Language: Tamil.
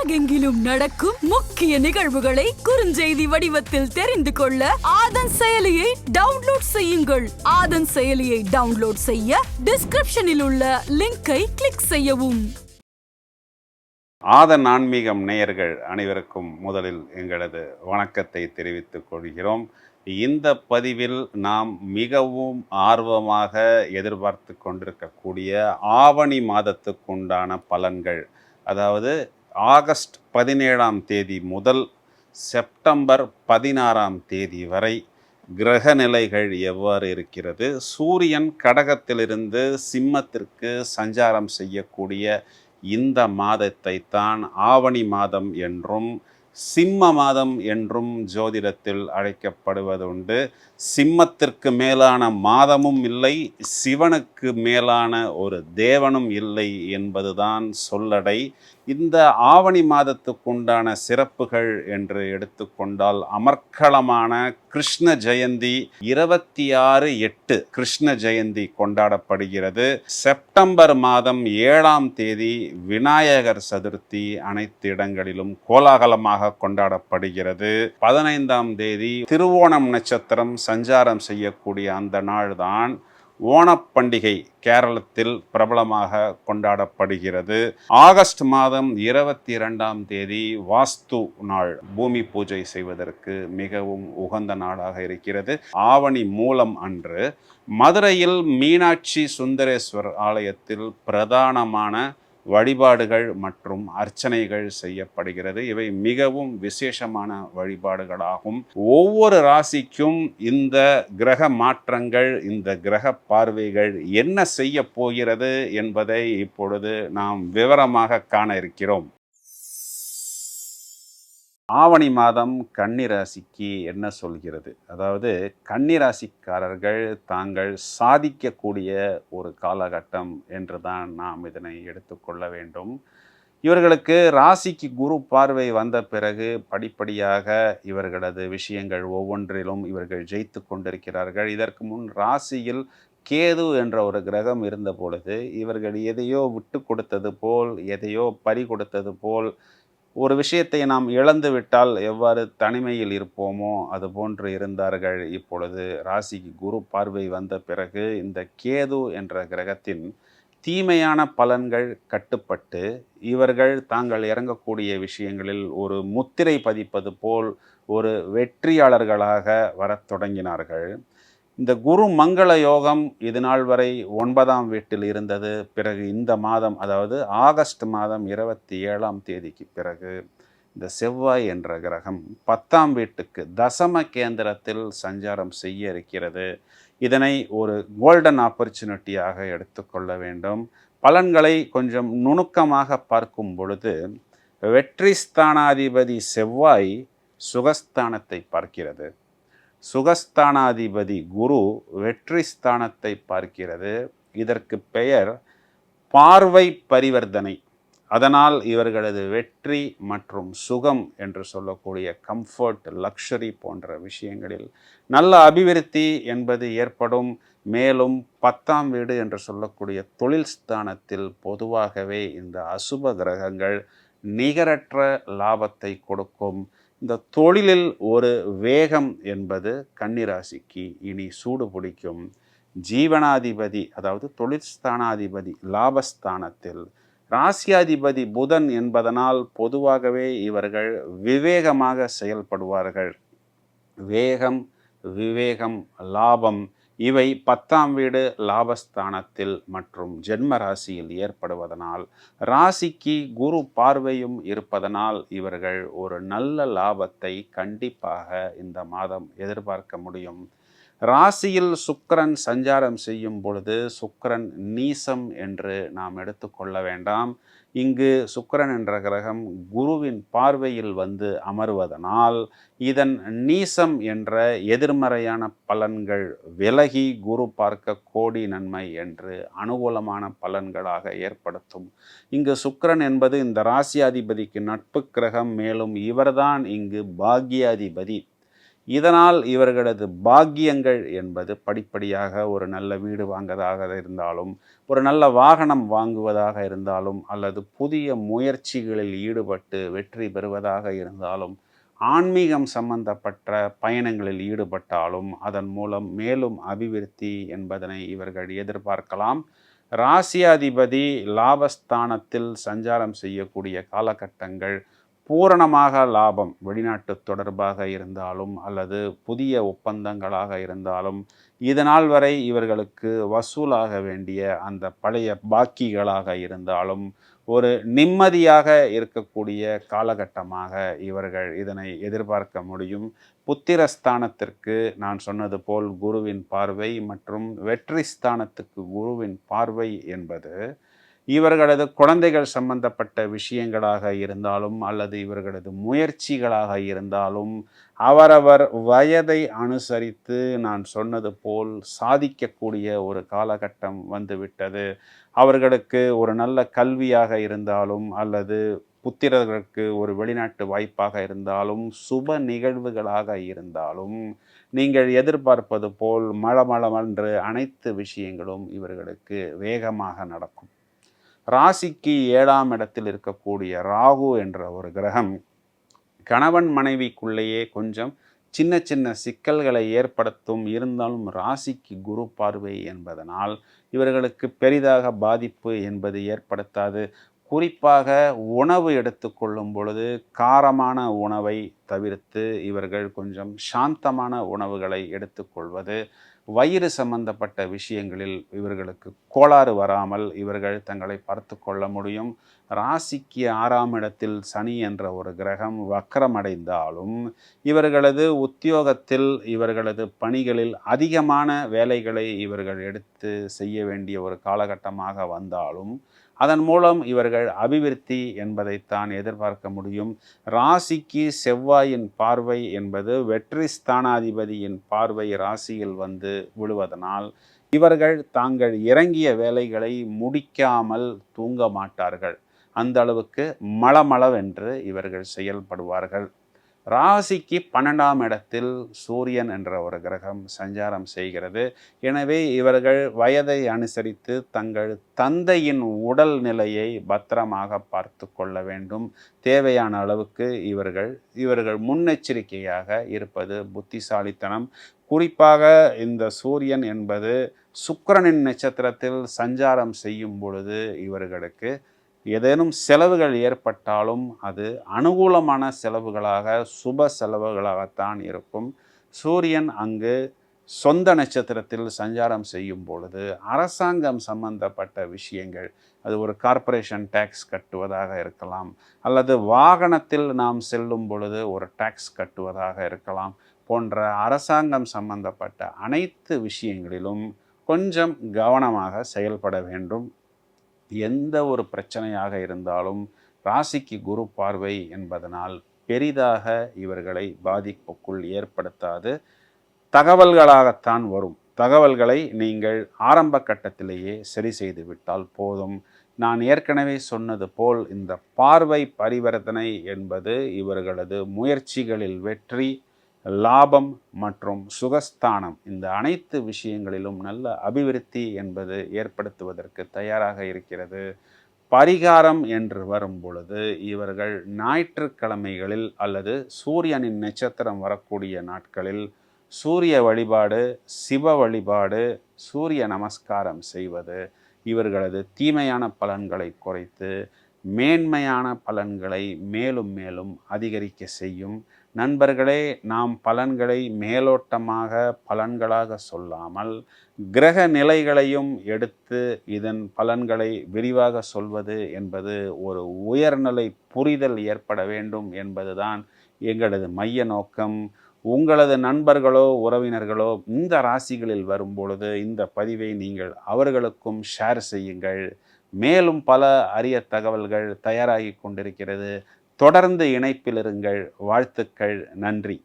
உலகெங்கிலும் நடக்கும் முக்கிய நிகழ்வுகளை குறுஞ்செய்தி வடிவத்தில் தெரிந்து கொள்ள ஆதன் செயலியை டவுன்லோட் செய்யுங்கள். ஆதன் செயலியை டவுன்லோட் செய்ய டிஸ்கிரிப்ஷனில் உள்ள லிங்கை கிளிக் செய்யவும். ஆதன் ஆன்மீகம் நேயர்கள் அனைவருக்கும் முதலில் எங்களது வணக்கத்தை தெரிவித்துக் கொள்கிறோம். இந்த பதிவில் நாம் மிகவும் ஆர்வமாக எதிர்பார்த்து கொண்டிருக்கக்கூடிய ஆவணி மாதத்துக்குண்டான பலன்கள் அதாவது ஆகஸ்ட் பதினேழாம் தேதி முதல் செப்டம்பர் பதினாறாம் தேதி வரை கிரக நிலைகள் எவ்வாறு இருக்கிறது? சூரியன் கடகத்திலிருந்து சிம்மத்திற்கு சஞ்சாரம் செய்யக்கூடிய இந்த மாதத்தை தான் ஆவணி மாதம் என்றும் சிம்ம மாதம் என்றும் ஜோதிடத்தில் அழைக்கப்படுவதுண்டு. சிம்மத்திற்கு மேலான மாதமும் இல்லை சிவனுக்கு மேலான ஒரு தேவனும் இல்லை என்பதுதான் சொல்லடை. இந்த ஆவணி மாதத்துக்குண்டான சிறப்புகள் என்று எடுத்துக்கொண்டால் அமர்க்களமான கிருஷ்ண ஜெயந்தி இருபத்தி ஆறு எட்டு கிருஷ்ண ஜெயந்தி கொண்டாடப்படுகிறது. செப்டம்பர் மாதம் ஏழாம் தேதி விநாயகர் சதுர்த்தி அனைத்து இடங்களிலும் கோலாகலமாக கொண்டாடப்படுகிறது. பதினைந்தாம் தேதி திருவோணம் நட்சத்திரம் சஞ்சாரம் செய்யக்கூடிய அந்த நாள்தான் ஓணப்பண்டிகை கேரளத்தில் பிரபலமாக கொண்டாடப்படுகிறது. ஆகஸ்ட் மாதம் இருபத்தி இரண்டாம் தேதி வாஸ்து நாள். பூமி பூஜை செய்வதற்கு மிகவும் உகந்த நாளாக இருக்கிறது. ஆவணி மூலம் அன்று மதுரையில் மீனாட்சி சுந்தரேஸ்வர் ஆலயத்தில் பிரதானமான வழிபாடுகள் மற்றும் அர்ச்சனைகள் செய்யப்படுகிறது. இவை மிகவும் விசேஷமான வழிபாடுகளாகும். ஒவ்வொரு ராசிக்கும் இந்த கிரக மாற்றங்கள் இந்த கிரக பார்வைகள் என்ன செய்ய போகிறது என்பதை இப்பொழுது நாம் விவரமாக காண இருக்கிறோம். ஆவணி மாதம் கன்னிராசிக்கு என்ன சொல்கிறது? அதாவது கன்னிராசிக்காரர்கள் தாங்கள் சாதிக்கக்கூடிய ஒரு காலகட்டம் என்று தான் நாம் இதனை எடுத்துக்கொள்ள வேண்டும். இவர்களுக்கு ராசிக்கு குரு பார்வை வந்த பிறகு படிப்படியாக இவர்களது விஷயங்கள் ஒவ்வொன்றிலும் இவர்கள் ஜெயித்து கொண்டிருக்கிறார்கள். இதற்கு முன் ராசியில் கேது என்ற ஒரு கிரகம் இருந்த பொழுது இவர்கள் எதையோ விட்டு கொடுத்தது போல் எதையோ பறி கொடுத்தது போல் ஒரு விஷயத்தை நாம் இழந்து விட்டால் எவ்வாறு தனிமையில் இருப்போமோ அது போன்று இருந்தார்கள். இப்பொழுது ராசிக்கு குரு பார்வை வந்த பிறகு இந்த கேது என்ற கிரகத்தின் தீமையான பலன்கள் கட்டுப்பட்டு இவர்கள் தாங்கள் இறங்கக்கூடிய விஷயங்களில் ஒரு முத்திரை பதிப்பது போல் ஒரு வெற்றியாளர்களாக வரத் தொடங்கினார்கள். இந்த குரு மங்கள யோகம் இது நாள் வரை ஒன்பதாம் வீட்டில் இருந்தது. பிறகு இந்த மாதம் அதாவது ஆகஸ்ட் மாதம் இருபத்தி ஏழாம் தேதிக்கு பிறகு இந்த செவ்வாய் என்ற கிரகம் பத்தாம் வீட்டுக்கு தசம கேந்திரத்தில் சஞ்சாரம் செய்ய இருக்கிறது. இதனை ஒரு கோல்டன் ஆப்பர்ச்சுனிட்டியாக எடுத்துக்கொள்ள வேண்டும். பலன்களை கொஞ்சம் நுணுக்கமாக பார்க்கும் பொழுது வெற்றி ஸ்தானாதிபதி செவ்வாய் சுகஸ்தானத்தை பார்க்கிறது. சுகஸ்தானாதிபதி குரு வெற்றி ஸ்தானத்தை பார்க்கிறது. இதற்கு பெயர் பார்வை பரிவர்த்தனை. அதனால் இவர்களது வெற்றி மற்றும் சுகம் என்று சொல்லக்கூடிய கம்ஃபர்ட் லக்ஷரி போன்ற விஷயங்களில் நல்ல அபிவிருத்தி என்பது ஏற்படும். மேலும் பத்தாம் வீடு என்று சொல்லக்கூடிய தொழில் ஸ்தானத்தில் பொதுவாகவே இந்த அசுப கிரகங்கள் நிகரற்ற லாபத்தை கொடுக்கும். இந்த தொழிலில் ஒரு வேகம் என்பது கன்னிராசிக்கு இனி சூடு பிடிக்கும். ஜீவனாதிபதி அதாவது தொழிற்ஸ்தானாதிபதி லாபஸ்தானத்தில் ராசியாதிபதி புதன் என்பதனால் பொதுவாகவே இவர்கள் விவேகமாக செயல்படுவார்கள். வேகம் விவேகம் லாபம் இவை பத்தாம் வீடு லாபஸ்தானத்தில் மற்றும் ஜென்ம ராசியில் ஏற்படுவதனால் ராசிக்கு குரு பார்வையும் இருப்பதனால் இவர்கள் ஒரு நல்ல லாபத்தை கண்டிப்பாக இந்த மாதம் எதிர்பார்க்க முடியும். ராசியில் சுக்கரன் சஞ்சாரம் செய்யும் பொழுது சுக்கரன் நீசம் என்று நாம் எடுத்துக்கொள்ள வேண்டாம். இங்கு சுக்கரன் என்ற கிரகம் குருவின் பார்வையில் வந்து அமர்வதனால் இதன் நீசம் என்ற எதிர்மறையான பலன்கள் விலகி குரு பார்க்க கோடி நன்மை என்று அனுகூலமான பலன்களாக ஏற்படுத்தும். இங்கு சுக்கரன் என்பது இந்த ராசியாதிபதிக்கு நட்பு கிரகம் மேலும் இவர்தான் இங்கு பாக்யாதிபதி. இதனால் இவர்களது பாக்கியங்கள் என்பது படிப்படியாக ஒரு நல்ல வீடு வாங்குவதாக இருந்தாலும் ஒரு நல்ல வாகனம் வாங்குவதாக இருந்தாலும் அல்லது புதிய முயற்சிகளில் ஈடுபட்டு வெற்றி பெறுவதாக இருந்தாலும் ஆன்மீகம் சம்பந்தப்பட்ட பயணங்களில் ஈடுபட்டாலும் அதன் மூலம் மேலும் அபிவிருத்தி என்பதனை இவர்கள் எதிர்பார்க்கலாம். ராசியாதிபதி லாபஸ்தானத்தில் சஞ்சாரம் செய்யக்கூடிய காலகட்டங்கள் பூரணமாக லாபம் வெளிநாட்டு தொடர்பாக இருந்தாலும் அல்லது புதிய ஒப்பந்தங்களாக இருந்தாலும் இதனால் வரை இவர்களுக்கு வசூலாக வேண்டிய அந்த பழைய பாக்கிகளாக இருந்தாலும் ஒரு நிம்மதியாக இருக்கக்கூடிய காலகட்டமாக இவர்கள் இதனை எதிர்பார்க்க முடியும். புத்திரஸ்தானத்திற்கு நான் சொன்னது போல் குருவின் பார்வை மற்றும் வெற்றி ஸ்தானத்துக்கு குருவின் பார்வை என்பது இவர்களது குழந்தைகள் சம்பந்தப்பட்ட விஷயங்களாக இருந்தாலும் அல்லது இவர்களது முயற்சிகளாக இருந்தாலும் அவரவர் வயதை அனுசரித்து நான் சொன்னது போல் சாதிக்கக்கூடிய ஒரு காலகட்டம் வந்துவிட்டது. அவர்களுக்கு ஒரு நல்ல கல்வியாக இருந்தாலும் அல்லது புத்திரர்களுக்கு ஒரு வெளிநாட்டு வாய்ப்பாக இருந்தாலும் சுப நிகழ்வுகளாக இருந்தாலும் நீங்கள் எதிர்பார்ப்பது போல் மளமளமென்று அனைத்து விஷயங்களும் இவர்களுக்கு வேகமாக நடக்கும். ராசிக்கு ஏழாம் இடத்தில் இருக்கக்கூடிய ராகு என்ற ஒரு கிரகம் கணவன் மனைவிக்குள்ளேயே கொஞ்சம் சின்ன சின்ன சிக்கல்களை ஏற்படுத்தும். இருந்தாலும் ராசிக்கு குரு பார்வை என்பதனால் இவர்களுக்கு பெரிதாக பாதிப்பு என்பது ஏற்படுத்தாது. குறிப்பாக உணவு எடுத்துக்கொள்ளும் பொழுது காரமான உணவை தவிர்த்து இவர்கள் கொஞ்சம் சாந்தமான உணவுகளை எடுத்துக்கொள்வது வயிறு சம்பந்தப்பட்ட விஷயங்களில் இவர்களுக்கு கோளாறு வராமல் இவர்கள் தங்களை பார்த்து கொள்ள முடியும். ராசிக்கு ஆறாம் இடத்தில் சனி என்ற ஒரு கிரகம் வக்கரமடைந்தாலும் இவர்களது உத்தியோகத்தில் இவர்களது பணிகளில் அதிகமான வேலைகளை இவர்கள் எடுத்து செய்ய வேண்டிய ஒரு காலகட்டமாக வந்தாலும் அதன் மூலம் இவர்கள் அபிவிருத்தி என்பதைத்தான் எதிர்பார்க்க முடியும். ராசிக்கு செவ்வாயின் பார்வை என்பது வெற்றி ஸ்தானாதிபதியின் பார்வை ராசியில் வந்து விழுவதனால் இவர்கள் தாங்கள் இறங்கிய வேலைகளை முடிக்காமல் தூங்க மாட்டார்கள். அந்த அளவுக்கு மளமளவென்று இவர்கள் செயல்படுவார்கள். ராசிக்கு பன்னெண்டாம் இடத்தில் சூரியன் என்ற ஒரு கிரகம் சஞ்சாரம் செய்கிறது. எனவே இவர்கள் வயதை அனுசரித்து தங்கள் தந்தையின் உடல் நிலையை பத்திரமாக பார்த்து கொள்ள வேண்டும். தேவையான அளவுக்கு இவர்கள் இவர்கள் முன்னெச்சரிக்கையாக இருப்பது புத்திசாலித்தனம். குறிப்பாக இந்த சூரியன் என்பது சுக்கரனின் நட்சத்திரத்தில் சஞ்சாரம் செய்யும் பொழுது இவர்களுக்கு ஏதேனும் செலவுகள் ஏற்பட்டாலும் அது அனுகூலமான செலவுகளாக சுப செலவுகளாகத்தான் இருக்கும். சூரியன் அங்கு சொந்த நட்சத்திரத்தில் சஞ்சாரம் செய்யும் பொழுது அரசாங்கம் சம்பந்தப்பட்ட விஷயங்கள் அது ஒரு கார்ப்பரேஷன் டேக்ஸ் கட்டுவதாக இருக்கலாம் அல்லது வாகனத்தில் நாம் செல்லும் பொழுது ஒரு டேக்ஸ் கட்டுவதாக இருக்கலாம் போன்ற அரசாங்கம் சம்பந்தப்பட்ட அனைத்து விஷயங்களிலும் கொஞ்சம் கவனமாக செயல்பட வேண்டும். எந்த ஒரு பிரச்சனையாக இருந்தாலும் ராசிக்கு குரு பார்வை என்பதனால் பெரிதாக இவர்களை பாதிப்புக்குள் ஏற்படுத்தாது. தகவல்களாகத்தான் வரும். தகவல்களை நீங்கள் ஆரம்ப கட்டத்திலேயே சரி செய்து விட்டால் போதும். நான் ஏற்கனவே சொன்னது போல் இந்த பார்வை பரிவர்த்தனை என்பது இவர்களது முயற்சிகளில் வெற்றி லாபம் மற்றும் சுகஸ்தானம் இந்த அனைத்து விஷயங்களிலும் நல்ல அபிவிருத்தி என்பது ஏற்படுத்துவதற்கு தயாராக இருக்கிறது. பரிகாரம் என்று வரும் பொழுது இவர்கள் ஞாயிற்றுக்கிழமைகளில் அல்லது சூரியனின் நட்சத்திரம் வரக்கூடிய நாட்களில் சூரிய வழிபாடு சிவ வழிபாடு சூரிய நமஸ்காரம் செய்வது இவர்களது தீமையான பலன்களை குறைத்து மேன்மையான பலன்களை மேலும் மேலும் அதிகரிக்க செய்யும் நண்பர்களே நாம் பலன்களை மேலோட்டமாக பலன்களாக சொல்லாமல் கிரக நிலைகளையும் எடுத்து இதன் பலன்களை விரிவாக சொல்வது என்பது ஒரு உயர்நிலை புரிதல் ஏற்பட வேண்டும் என்பதுதான் எங்களது மைய நோக்கம். உங்களது நண்பர்களோ உறவினர்களோ இந்த ராசிகளில் வரும்பொழுது இந்த பதிவை நீங்கள் அவர்களுக்கும் ஷேர் செய்யுங்கள். மேலும் பல அரிய தகவல்கள் தயாராகி கொண்டிருக்கிறது. தொடர்ந்து இணைப்பில் இருங்கள் வாழ்த்துக்கள். நன்றி.